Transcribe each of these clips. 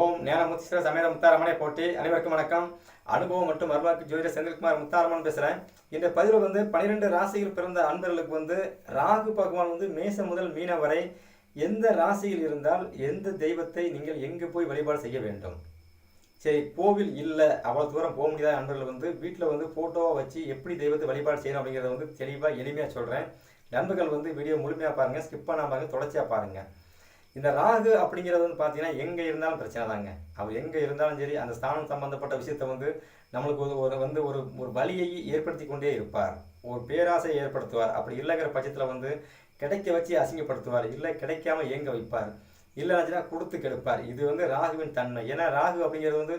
ஓம் ஞானமுத்தீஸ்வர சமேத முத்தாரமனை போட்டி அனைவருக்கும் வணக்கம். அனுபவம் மற்றும் அருள்வாக்கு ஜோதிட செந்தில்குமார் முத்தாரமன் பேசுகிறேன் இந்த பதிவில் வந்து பன்னிரெண்டு ராசியில் பிறந்த அன்பர்களுக்கு வந்து ராகு பகவான் வந்து மேசம் முதல் மீன வரை எந்த ராசியில் இருந்தால் எந்த தெய்வத்தை நீங்கள் எங்கே போய் வழிபாடு செய்ய வேண்டும்? சரி கோவில் இல்லை அவ்வளோ தூரம் போக முடியாத நண்பர்கள் வந்து வீட்டில் வந்து ஃபோட்டோவை வச்சு எப்படி தெய்வத்தை வழிபாடு செய்யணும் அப்படிங்கிறத வந்து தெளிவாக எளிமையாக சொல்கிறேன் நண்பர்கள் வந்து வீடியோ முழுமையாக பாருங்கள் ஸ்கிப் பண்ணாமல் பாருங்கள் தொடர்ச்சியாக பாருங்கள் இந்த ராகு அப்படிங்கிறது வந்து பார்த்தீங்கன்னா எங்கே இருந்தாலும் பிரச்சனை தாங்க. அவர் எங்கே இருந்தாலும் சரி அந்த ஸ்தானம் சம்பந்தப்பட்ட விஷயத்தை வந்து நம்மளுக்கு ஒரு ஒரு வந்து ஒரு ஒரு வலியை ஏற்படுத்தி கொண்டே இருப்பார். ஒரு பேராசை ஏற்படுத்துவார். அப்படி இல்லைங்கிற பட்சத்தில் வந்து கிடைக்க வச்சு அசிங்கப்படுத்துவார். இல்லை கிடைக்காம ஏங்க வைப்பார். இல்லைனாச்சுன்னா கொடுத்து கெடுப்பார். இது வந்து ராகுவின் தன்மை. ஏன்னா ராகு அப்படிங்கிறது வந்து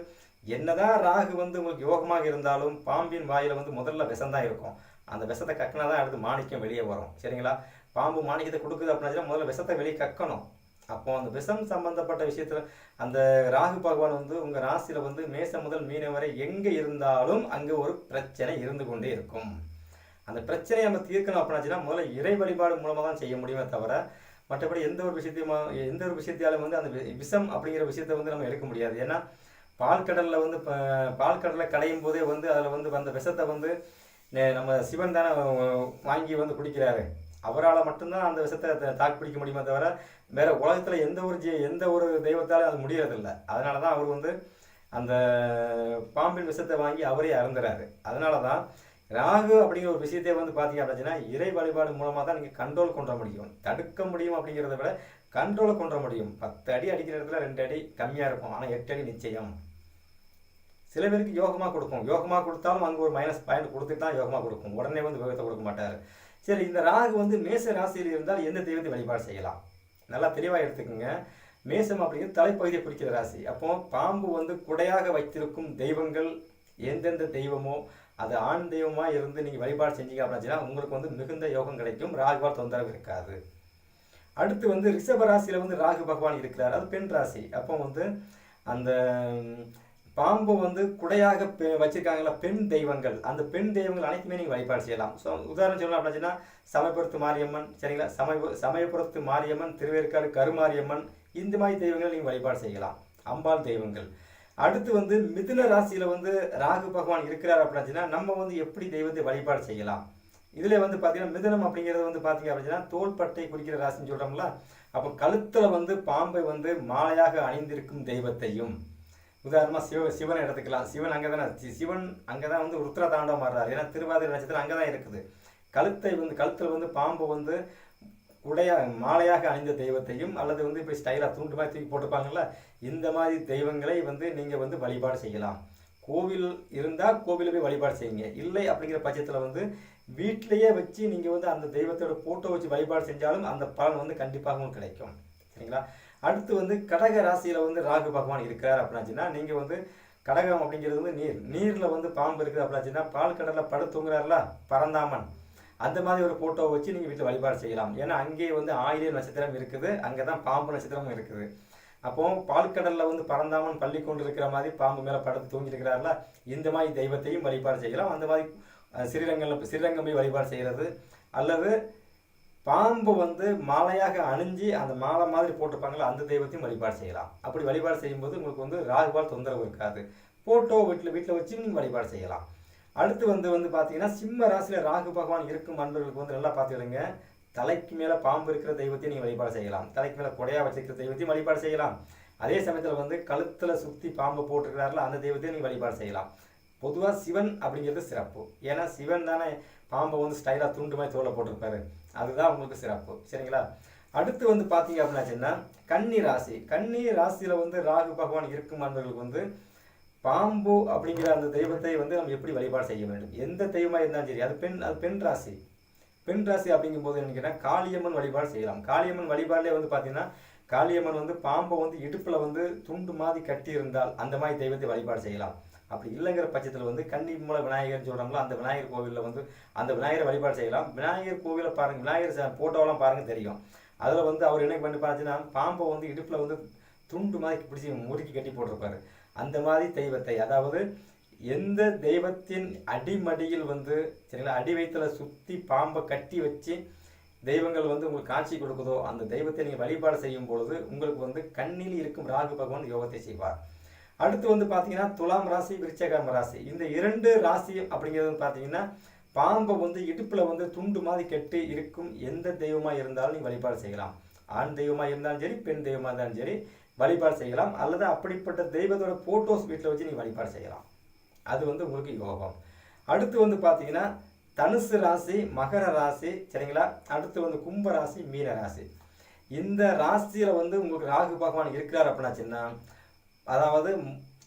என்னதான் ராகு வந்து உங்களுக்கு யோகமாக இருந்தாலும் பாம்பின் வாயில் வந்து முதல்ல விஷம் தான் இருக்கும். அந்த விஷத்தை கக்கினா தான் அடுத்து மாணிக்கம் வெளியே வரும். சரிங்களா? பாம்பு மாணிக்கத்தை கொடுக்குது அப்படின்னா முதல்ல விஷத்தை வெளியே கக்கணும். அப்போ அந்த விஷம் சம்பந்தப்பட்ட விஷயத்துல அந்த ராகு பகவான் வந்து உங்க ராசியில வந்து மேசம் முதல் மீனம் வரை எங்க இருந்தாலும் அங்க ஒரு பிரச்சனை இருந்து கொண்டே இருக்கும். அந்த பிரச்சனையை நம்ம தீர்க்கணும் அப்படின்னாச்சுன்னா முதல்ல இறை வழிபாடு மூலமாக தான் செய்ய முடியுமே தவிர மற்றபடி எந்த ஒரு விஷயத்தையும் எந்த ஒரு விஷயத்தாலும் வந்து அந்த வி- விஷம் அப்படிங்கிற விஷயத்தை வந்து நம்ம எடுக்க முடியாது. ஏன்னா பால்கடல்ல வந்து ப- பால்கடலை கடையும் போதே வந்து அதில் வந்து வந்த விஷத்தை வந்து நே- நம்ம சிவன் தானே வாங்கி வந்து குடிக்கிறாரு. அவரால் மட்டும்தான் அந்த விஷத்தை தாக்கு பிடிக்க முடியுமே தவிர வேற உலகத்தில் எந்த ஒரு ஜெ எந்த ஒரு தெய்வத்தாலும் அது முடியறதில்ல. அதனால தான் அவர் வந்து அந்த பாம்பின் விஷத்தை வாங்கி அவரே அருந்துறாரு. அதனால தான் ராகு அப்படிங்கிற ஒரு விஷயத்தை வந்து பார்த்தீங்க அப்படின்னா இறை வழிபாடு மூலமாக தான் நீங்கள் கண்ட்ரோல் கொண்ட முடியும். தடுக்க முடியும் அப்படிங்கிறத விட கண்ட்ரோலை கொண்ட முடியும். பத்து அடி அடிக்கிற இடத்துல ரெண்டு அடி கம்மியாக இருக்கும். ஆனால் எட்டு அடி நிச்சயம். சில பேருக்கு யோகமாக கொடுக்கும். யோகமாக கொடுத்தாலும் அங்கே ஒரு மைனஸ் பாயிண்ட் கொடுத்துட்டு தான் யோகமாக கொடுக்கும். உடனே வந்து யோகத்தை கொடுக்க மாட்டார். சரி இந்த ராகு வந்து மேச ராசியில் இருந்தால் எந்த தெய்வத்தை வழிபாடு செய்யலாம்? நல்லா தெளிவாக எடுத்துக்கோங்க. மேசம் அப்படிங்கிறது தலைப்பகுதியை குறிக்கிற ராசி. அப்போ பாம்பு வந்து குடையாக வைத்திருக்கும் தெய்வங்கள் எந்தெந்த தெய்வமோ அது ஆண் தெய்வமாக இருந்து நீங்கள் வழிபாடு செஞ்சீங்க அப்படின்னா உங்களுக்கு வந்து மிகுந்த யோகம் கிடைக்கும். ராகுவால் தொந்தரவு இருக்காது. அடுத்து வந்து ரிஷப ராசியில் வந்து ராகு பகவான் இருக்கிறார். அது பெண் ராசி. அப்போ வந்து அந்த பாம்பு வந்து குடையாக பெ- வச்சிருக்காங்களா பெண் தெய்வங்கள். அந்த பெண் தெய்வங்கள் அனைத்துமே நீங்கள் வழிபாடு செய்யலாம். ஸோ உதாரணம் சொல்லலாம் அப்படின்னா சமயபுரத்து மாரியம்மன் சரிங்களா? சமய சமயபுரத்து மாரியம்மன் திருவேற்காடு கருமாரியம்மன் இந்த மாதிரி தெய்வங்களை நீங்கள் வழிபாடு செய்யலாம். அம்பாள் தெய்வங்கள். அடுத்து வந்து மிதுன ராசியில் வந்து ராகு பகவான் இருக்கிறார் அப்படின்னா நம்ம வந்து எப்படி தெய்வத்தை வழிபாடு செய்யலாம்? இதில் வந்து பார்த்தீங்கன்னா மிதுனம் அப்படிங்கிறது வந்து பார்த்தீங்க அப்படின்னா தோள்பட்டை குறிக்கிற ராசின்னு சொல்கிறோம்ல அப்போ கழுத்தில் வந்து பாம்பை வந்து மாலையாக அணிந்திருக்கும் தெய்வத்தையும் உதாரணமாக சிவ சிவனை எடுத்துக்கலாம். சிவன் அங்கதானே சி- சிவன் அங்கே தான் வந்து ருத்ர தாண்டவம் வர்றாரு ஏன்னா திருவாதிரை நட்சத்திரம் அங்கதான் இருக்குது. கழுத்தை வந்து கழுத்தில் வந்து பாம்பு வந்து உடையா மாலையாக அணிந்த தெய்வத்தையும் அல்லது வந்து இப்போ ஸ்டைலாக தூண்டு மாதிரி தூக்கி போட்டுப்பாங்கள்ல இந்த மாதிரி தெய்வங்களை வந்து நீங்கள் வந்து வழிபாடு செய்யலாம். கோவில் இருந்தால் கோவிலில் போய் வழிபாடு செய்யுங்க. இல்லை அப்படிங்கிற பட்சத்தில் வந்து வீட்டிலையே வச்சு நீங்கள் வந்து அந்த தெய்வத்தோட ஃபோட்டோ வச்சு வழிபாடு செஞ்சாலும் அந்த பலன் வந்து கண்டிப்பாக உங்களுக்கு கிடைக்கும். சரிங்களா? அடுத்து வந்து கடக ராசியில் வந்து ராகு பகவான் இருக்கிறார் அப்படின்னாச்சுன்னா நீங்கள் வந்து கடகம் அப்படிங்கிறது வந்து நீர் நீரில் வந்து பாம்பு இருக்குது அப்படின்னாச்சுன்னா பால் கடலில் படு தூங்குறாருல பரந்தாமன். அந்த மாதிரி ஒரு ஃபோட்டோவை வச்சு நீங்கள் வீட்டில் வழிபாடு செய்யலாம். ஏன்னா அங்கேயே வந்து ஆயிரம் நட்சத்திரம் இருக்குது அங்கே தான் பாம்பு நட்சத்திரமும் இருக்குது. அப்போ பால்கடலில் வந்து பரந்தாமன் பள்ளி கொண்டு இருக்கிற மாதிரி பாம்பு மேலே படுத்து தூங்கியிருக்கிறார்ல இந்த மாதிரி தெய்வத்தையும் வழிபாடு செய்யலாம். அந்த மாதிரி அஹ், ஸ்ரீரங்கம் போய் வழிபாடு செய்கிறது அல்லது பாம்பு வந்து மாலையாக அணிஞ்சு அந்த மாலை மாதிரி போட்டிருப்பாங்களே அந்த தெய்வத்தையும் வழிபாடு செய்யலாம். அப்படி வழிபாடு செய்யும்போது உங்களுக்கு வந்து ராகுவால் தொந்தரவு இருக்காது. போட்டோ வீட்டில் வீட்டில் வச்சு நீங்கள் வழிபாடு செய்யலாம். அடுத்து வந்து வந்து பார்த்தீங்கன்னா சிம்ம ராசியில் ராகு பகவான் இருக்கும் அன்பர்களுக்கு வந்து நல்லா பார்த்துக்கிடுங்க தலைக்கு மேலே பாம்பு இருக்கிற தெய்வத்தையும் நீங்கள் வழிபாடு செய்யலாம். தலைக்கு மேலே குடையா வச்சிருக்கிற தெய்வத்தையும் வழிபாடு செய்யலாம். அதே சமயத்தில் வந்து கழுத்தில் சுற்றி பாம்பு போட்டிருக்கிறாருல அந்த தெய்வத்தையும் நீங்கள் வழிபாடு செய்யலாம். பொதுவாக சிவன் அப்படிங்கிறது சிறப்பு. ஏன்னா சிவன் தானே பாம்பை வந்து ஸ்டைலாக துண்டு மாதிரி தோலை போட்டிருப்பாரு. அதுதான் உங்களுக்கு சிறப்பு. சரிங்களா? அடுத்து வந்து பார்த்தீங்க அப்படின்னாச்சுன்னா கன்னி ராசி. கன்னி ராசியில் வந்து ராகு பகவான் இருக்கும் அன்பர்களுக்கு வந்து பாம்பு அப்படிங்கிற அந்த தெய்வத்தை வந்து நம்ம எப்படி வழிபாடு செய்ய வேண்டும்? எந்த தெய்வமாக இருந்தாலும் சரி அது பெண் அது பெண் ராசி. பெண் ராசி அப்படிங்கும்போது என்னன்னா காளியம்மன் வழிபாடு செய்யலாம். காளியம்மன் வழிபாடுலேயே வந்து பார்த்தீங்கன்னா காளியம்மன் வந்து பாம்பை வந்து இடுப்பில் வந்து துண்டு மாதிரி கட்டி இருந்தால் அந்த மாதிரி தெய்வத்தை வழிபாடு செய்யலாம். அப்படி இல்லைங்கிற பட்சத்தில் வந்து கன்னிமூல விநாயகர்னு சொல்கிறாங்களோ அந்த விநாயகர் கோவிலில் வந்து அந்த விநாயகரை வழிபாடு செய்யலாம். விநாயகர் கோவிலை பாருங்க விநாயகர் ச- போட்டோவெல்லாம் பாருங்க தெரியும். அதில் வந்து அவர் என்ன பண்ணி பார்த்துன்னா பாம்பை வந்து இடுப்பில் வந்து துண்டு மாதிரி பிடிச்சி முறுக்கி கட்டி போட்டிருப்பாரு. அந்த மாதிரி தெய்வத்தை அதாவது எந்த தெய்வத்தின் அடிமடியில் வந்து சரிங்களா அடி வயிற்றில் சுற்றி பாம்பை கட்டி வச்சு தெய்வங்கள் வந்து உங்களுக்கு காட்சி கொடுக்குதோ அந்த தெய்வத்தை நீங்கள் வழிபாடு செய்யும் பொழுது உங்களுக்கு வந்து கண்ணில் இருக்கும் ராகு பகவான் யோகத்தை செய்வார். அடுத்து வந்து பார்த்தீங்கன்னா துலாம் ராசி விருச்சகம் ராசி. இந்த இரண்டு ராசி அப்படிங்கிறது வந்து பார்த்தீங்கன்னா பாம்பை வந்து இடுப்பில் வந்து துண்டு மாதிரி கெட்டு இருக்கும். எந்த தெய்வமாக இருந்தாலும் நீ வழிபாடு செய்யலாம். ஆண் தெய்வமாக இருந்தாலும் சரி பெண் தெய்வமாக இருந்தாலும் சரி வழிபாடு செய்யலாம். அல்லது அப்படிப்பட்ட தெய்வத்தோட ஃபோட்டோஸ் வீட்டில் வச்சு நீ வழிபாடு செய்யலாம். அது வந்து உங்களுக்கு யோகம். அடுத்து வந்து பார்த்தீங்கன்னா தனுசு ராசி மகர ராசி சரிங்களா? அடுத்து வந்து கும்ப ராசி மீன ராசி. இந்த ராசியில் வந்து உங்களுக்கு ராகு பகவான் இருக்கிறார் அப்படின்னாச்சுன்னா அதாவது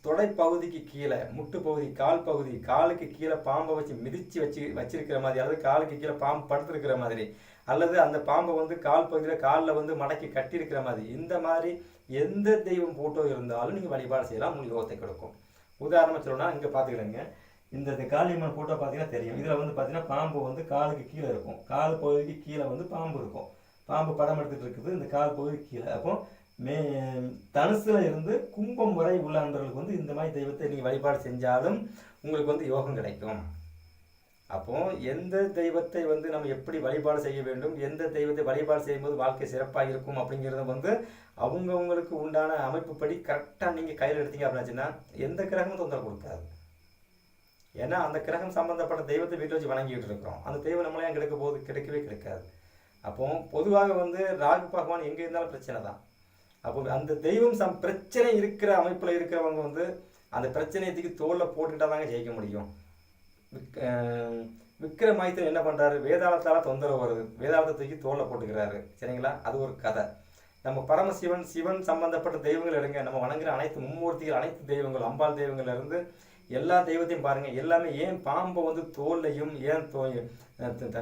தொடை பகுதிக்கு கீழே முட்டு பகுதி கால் பகுதி காலுக்கு கீழே பாம்பை வச்சு மிதிச்சு வச்சு வச்சிருக்கிற மாதிரி அதாவது காலுக்கு கீழே பாம்பு படுத்துருக்கிற மாதிரி அல்லது அந்த பாம்பை வந்து கால் பகுதியில் காலில் வந்து மடக்கி கட்டியிருக்கிற மாதிரி இந்த மாதிரி எந்த தெய்வம் போட்டோ இருந்தாலும் நீங்கள் வழிபாடு செய்யலாம் உங்களுக்கு யோகத்தை கொடுக்கும். உதாரணமாக சொல்லணும்னா இங்கே பார்த்துக்கிறேங்க இந்த இந்த காளியம்மன் ஃபோட்டோ பார்த்தீங்கன்னா தெரியும். இதில் வந்து பார்த்தீங்கன்னா பாம்பு வந்து காலுக்கு கீழே இருக்கும். கால் பகுதிக்கு கீழே வந்து பாம்பு இருக்கும். பாம்பு படம் எடுத்துகிட்டு இருக்குது. இந்த கால் பகுதிக்கு கீழே. அப்போ மே தனுசுல இருந்து கும்பம் வரை உள்ள அன்பர்களுக்கு வந்து இந்த மாதிரி தெய்வத்தை நீங்கள் வழிபாடு செஞ்சாலும் உங்களுக்கு வந்து யோகம் கிடைக்கும். அப்போ எந்த தெய்வத்தை வந்து நம்ம எப்படி வழிபாடு செய்ய வேண்டும் எந்த தெய்வத்தை வழிபாடு செய்யும்போது வாழ்க்கை சிறப்பாக இருக்கும் அப்படிங்கிறத வந்து அவங்கவுங்களுக்கு உண்டான அமைப்புப்படி கரெக்டாக நீங்கள் கையில் எடுத்தீங்க அப்படின்னாச்சுன்னா எந்த கிரகமும் தொந்தரவு கொடுக்காது. ஏன்னா அந்த கிரகம் சம்மந்தப்பட்ட தெய்வத்தை வீட்டில் வச்சு வணங்கிட்டு இருக்கிறோம். அந்த தெய்வம் நம்மளையும் கிடைக்க போது கிடைக்கவே கிடைக்காது. அப்போ பொதுவாக வந்து ராகு பகவான் எங்கே இருந்தாலும் பிரச்சனை தான். அப்போ அந்த தெய்வம் சம் பிரச்சனை இருக்கிற அமைப்பில் இருக்கிறவங்க வந்து அந்த பிரச்சனையை தூக்கி தோளில் போட்டுக்கிட்டா தாங்க ஜெயிக்க முடியும். விக்- விக்ரமாதித்தன் என்ன பண்ணுறாரு வேதாளத்தால் தொந்தரவு வருது. வேதாளத்தை தூக்கி தோலில் போட்டுக்கிறாரு. சரிங்களா? அது ஒரு கதை. நம்ம பரமசிவன் சிவன் சம்பந்தப்பட்ட தெய்வங்கள் எடுங்க. நம்ம வணங்குற அனைத்து மும்மூர்த்திகள் அனைத்து தெய்வங்கள் அம்பாள் தெய்வங்கள்லேருந்து எல்லா தெய்வத்தையும் பாருங்கள் எல்லாமே ஏன் பாம்பை வந்து தோல்லையும் ஏன் தோ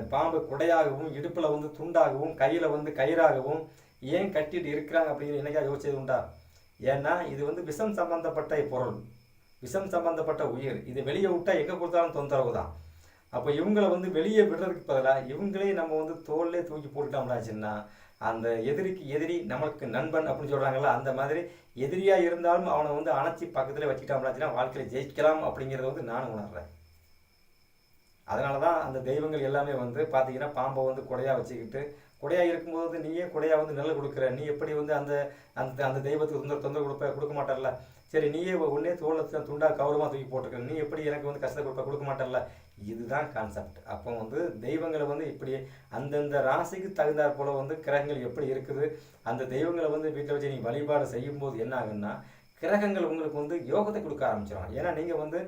பாம்பு த- குடையாகவும் இடுப்பில் வந்து துண்டாகவும் கையில் வந்து கயிறாகவும் ஏன் கட்டிட்டு இருக்கிறாங்க அப்படின்னு என்னைக்கா யோசிச்சது உண்டா? ஏன்னா இது வந்து விஷம் சம்பந்தப்பட்ட பொருள். விஷம் சம்பந்தப்பட்ட உயிர். இது வெளியே விட்டா எங்கே கொடுத்தாலும் தொந்தரவு தான். அப்போ இவங்களை வந்து வெளியே விடுறதுக்கு பதிலாக இவங்களே நம்ம வந்து தோல்லே தூக்கி போட்டுட்டோம்னாச்சுன்னா அந்த எதிரிக்கு எதிரி நமக்கு நண்பன் அப்படின்னு சொல்கிறாங்களா அந்த மாதிரி எதிரியாக இருந்தாலும் அவனை வந்து அணைச்சி பக்கத்தில் வச்சுக்கிட்டோம்னாச்சுன்னா வாழ்க்கையில் ஜெயிக்கலாம் அப்படிங்கிறத வந்து நானும் உணர்றேன். அதனால தான் அந்த தெய்வங்கள் எல்லாமே வந்து பார்த்தீங்கன்னா பாம்பை வந்து கொடையாக வச்சுக்கிட்டு குடையாக இருக்கும்போது வந்து நீயே குடையாக வந்து நெல் கொடுக்குற. நீ எப்படி வந்து அந்த அந்த அந்த தெய்வத்துக்கு தொந்தரவு தொந்தரவு கொடுப்ப கொடுக்க மாட்டார்ல சரி நீயே உடனே தோலை துண்டா கௌரவமாக தூக்கி போட்டுருக்க நீ எப்படி எனக்கு வந்து கஷ்டத்தை கொடுப்ப கொடுக்க மாட்டார்ல இதுதான் கான்செப்ட் அப்போ வந்து தெய்வங்களை வந்து இப்படி அந்தந்த ராசிக்கு தகுந்தாற் போல வந்து கிரகங்கள் எப்படி இருக்குது அந்த தெய்வங்களை வந்து வீட்டில் வச்சு நீங்கள் வழிபாடு செய்யும்போது என்ன ஆகுன்னா கிரகங்கள் உங்களுக்கு வந்து யோகத்தை கொடுக்க ஆரம்பிச்சிடும் ஏன்னா நீங்கள் வந்து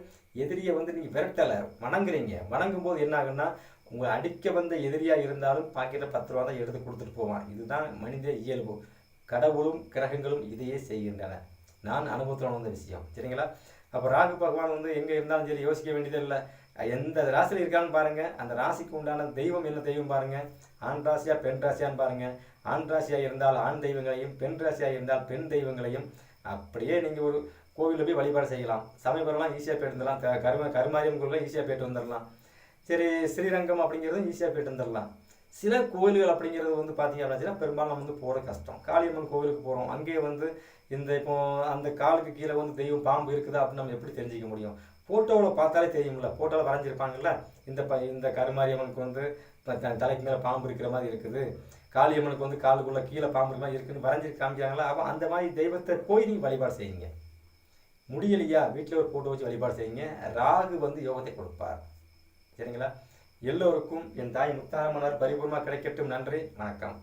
எதிரியை வந்து நீங்கள் விரட்டலை வணங்குறீங்க. வணங்கும் போது என்ன ஆகுன்னா உங்கள் அடிக்க வந்த எதிரியாக இருந்தாலும் பாக்கெட்டில் பத்து ரூபா தான் எடுத்து கொடுத்துட்டு போவான். இதுதான் மனித இயல்பு. கடவுளும் கிரகங்களும் இதையே செய்கின்றன. நான் அனுபவத்தில் வந்த விஷயம். சரிங்களா? அப்போ ராகு பகவான் வந்து எங்கே இருந்தாலும் சரி யோசிக்க வேண்டியது இல்லை. எந்த ராசியில் இருக்கான்னு பாருங்க. அந்த ராசிக்கு உண்டான தெய்வம் என்ன தெய்வம் பாருங்க? ஆண் ராசியா பெண் ராசியான்னு பாருங்க. ஆண் ராசியா இருந்தால் ஆண் தெய்வங்களையும் பெண் ராசியா இருந்தால் பெண் தெய்வங்களையும் அப்படியே நீங்கள் ஒரு கோவிலில் போய் வழிபாடு செய்யலாம். சமயபுரம்லாம் ஈஸியாக போயிட்டு வந்துடலாம். கரும கருமாரியம் கோவிலாம் ஈஸியாக போயிட்டு வந்துடலாம். சரி ஸ்ரீரங்கம் அப்படிங்கிறதும் ஈஸியாக போயிட்டு வந்துடலாம். சில கோயில்கள் அப்படிங்கிறது வந்து பார்த்தீங்க அப்படின்னா பெரும்பாலும் நம்ம வந்து போகிற கஷ்டம். காளியம்மன் கோவிலுக்கு போகிறோம் அங்கேயே வந்து இந்த இப்போ அந்த காலுக்கு கீழே வந்து தெய்வம் பாம்பு இருக்குதா அப்படின்னு நம்ம எப்படி தெரிஞ்சிக்க முடியும்? ஃபோட்டோவில் பார்த்தாலே தெரியும்ல. ஃபோட்டோவில் வரைஞ்சிருப்பாங்கல்ல? இந்த ப இந்த கருமாரியம்மனுக்கு வந்து த- தலைக்கு மேலே பாம்பு இருக்கிற மாதிரி இருக்குது. காளியம்மனுக்கு வந்து காலுக்குள்ளே கீழே பாம்பு இருக்கிற மாதிரி இருக்குதுன்னு வரைஞ்சி காமிக்கிறாங்களா? அப்போ அந்த மாதிரி தெய்வத்தை போய் நீங்கள் வழிபாடு செய்யுங்க. முடியலையா? வீட்டில் ஒரு ஃபோட்டோ வச்சு வழிபாடு செய்யுங்க. ராகு வந்து யோகத்தை கொடுப்பார். சரிங்களா? எல்லோருக்கும் என் தாய் முத்தாரமனார் பரிபூர்ணமாக கிடைக்கட்டும். நன்றி. வணக்கம்.